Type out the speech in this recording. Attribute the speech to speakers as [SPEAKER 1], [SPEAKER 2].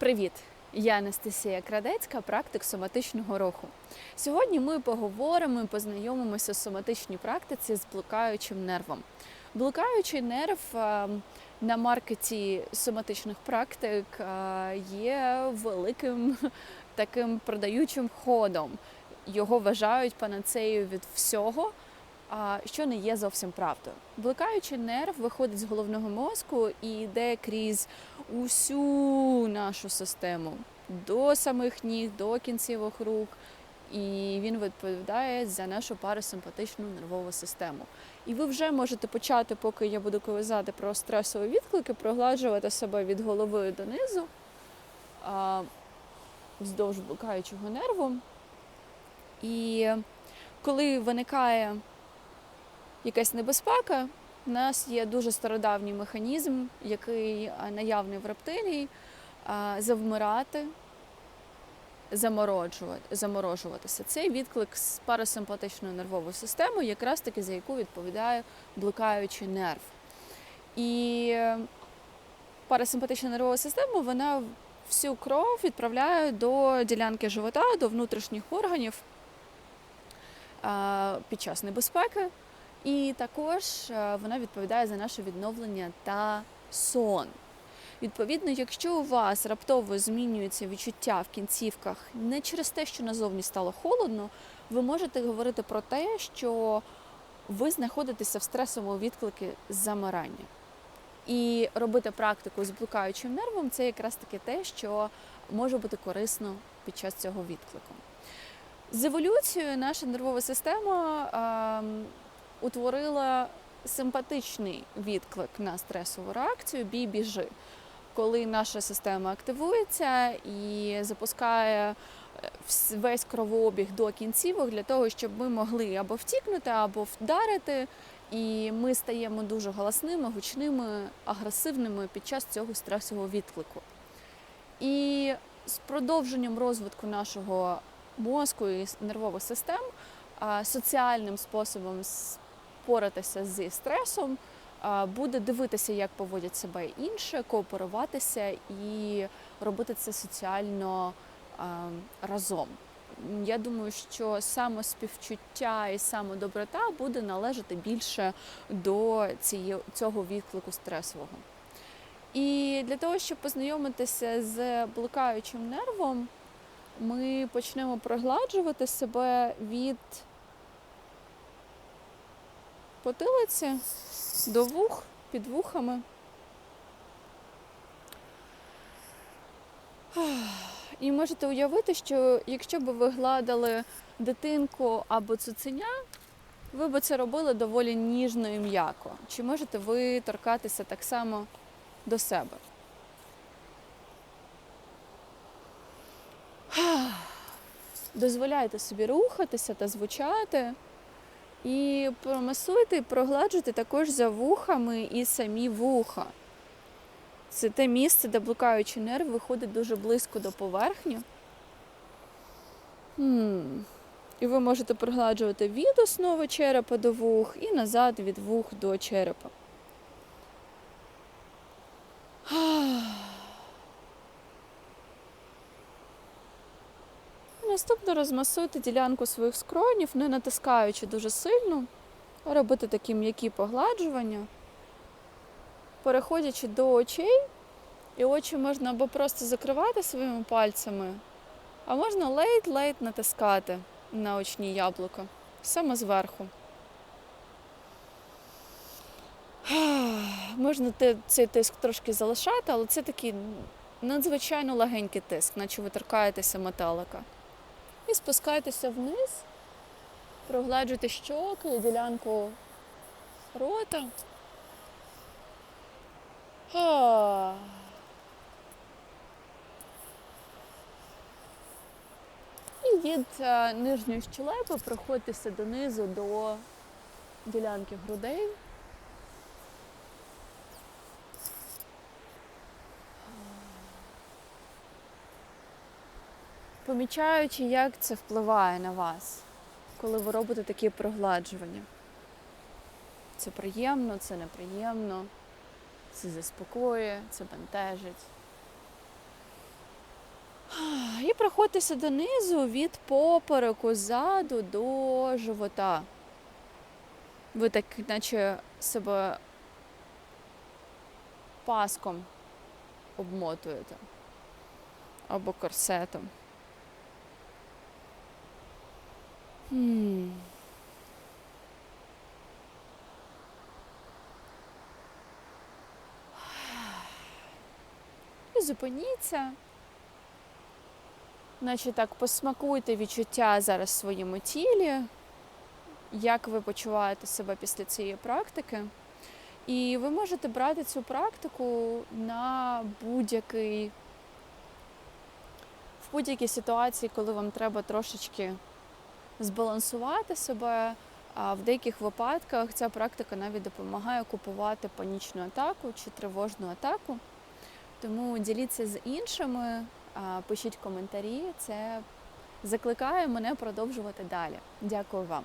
[SPEAKER 1] Привіт! Я Анастасія Крадецька, практик соматичного руху. Сьогодні ми поговоримо і познайомимося з соматичній практиці з блукаючим нервом. Блукаючий нерв е, на маркеті соматичних практик е, є великим таким продаючим ходом. Його вважають панацеєю від всього, що не є зовсім правдою. Блукаючий нерв виходить з головного мозку і йде крізь усю нашу систему до самих ніг, до кінцівок рук. І він відповідає за нашу парасимпатичну нервову систему. І ви вже можете почати, поки я буду казати про стресові відклики, прогладжувати себе від голови донизу а, вздовж блукаючого нерву. І коли виникає якась небезпека, у нас є дуже стародавній механізм, який наявний в рептилії, завмирати, заморожуватися. Цей відклик з парасимпатичною нервовою системою, якраз таки за яку відповідає блукаючий нерв. І парасимпатична нервова система, вона всю кров відправляє до ділянки живота, до внутрішніх органів під час небезпеки. І також е, вона відповідає за наше відновлення та сон. Відповідно, якщо у вас раптово змінюються відчуття в кінцівках не через те, що назовні стало холодно, ви можете говорити про те, що ви знаходитеся в стресовому відклику замирання. І робити практику з блукаючим нервом це якраз таки те, що може бути корисно під час цього відклику. З еволюцією наша нервова система ем, утворила симпатичний відклик на стресову реакцію бій-біжи, коли наша система активується і запускає е, весь кровообіг до кінцівок для того, щоб ми могли або втікнути, або вдарити. І ми стаємо дуже голосними, гучними, агресивними під час цього стресового відклику. І з продовженням розвитку нашого мозку і нервових систем соціальним способом споратися зі стресом буде дивитися, як поводять себе інші, кооперуватися і робити це соціально разом. Я думаю, що самоспівчуття і самодоброта буде належати більше до цього відклику стресового. І для того, щоб познайомитися з блукаючим нервом, ми почнемо прогладжувати себе від потилиці до вух під вухами. І можете уявити, що якщо б ви гладили дитинку або цуценя, ви б це робили доволі ніжно і м'яко. Чи можете ви торкатися так само до себе? Дозволяйте собі рухатися та звучати. І промасуйте і прогладжуйте також за вухами і самі вуха. Це те місце, де блукаючий нерв виходить дуже близько до поверхні. І ви можете прогладжувати від основи черепа до вух і назад від вух до черепа. Наступно розмасуйте ділянку своїх скронів, не натискаючи дуже сильно, а робити такі м'які погладжування, переходячи до очей, і очі можна або просто закривати своїми пальцями, а можна ледь-ледь натискати на очні яблука, саме зверху. Можна цей тиск трошки залишати, але це такий надзвичайно легенький тиск, наче ви торкаєтеся металика. І спускайтеся вниз, прогладжуйте щоки і ділянку рота. А. І від е, нижньої щелепи проходьтеся донизу до ділянки грудей. Помічаючи, як це впливає на вас, коли ви робите такі прогладжування. Це приємно, це неприємно, це заспокоює, це бентежить. І проходьтеся донизу від попереку ззаду до живота. Ви так, наче себе паском обмотуєте або корсетом. Хм. І зупиніться. Наче так посмакуйте відчуття зараз в своєму тілі, як ви почуваєте себе після цієї практики. І ви можете брати цю практику на будь-який в будь-якій ситуації, коли вам треба трошечки збалансувати себе. А в деяких випадках ця практика навіть допомагає купувати панічну атаку чи тривожну атаку. Тому діліться з іншими, пишіть коментарі. Це закликає мене продовжувати далі. Дякую вам.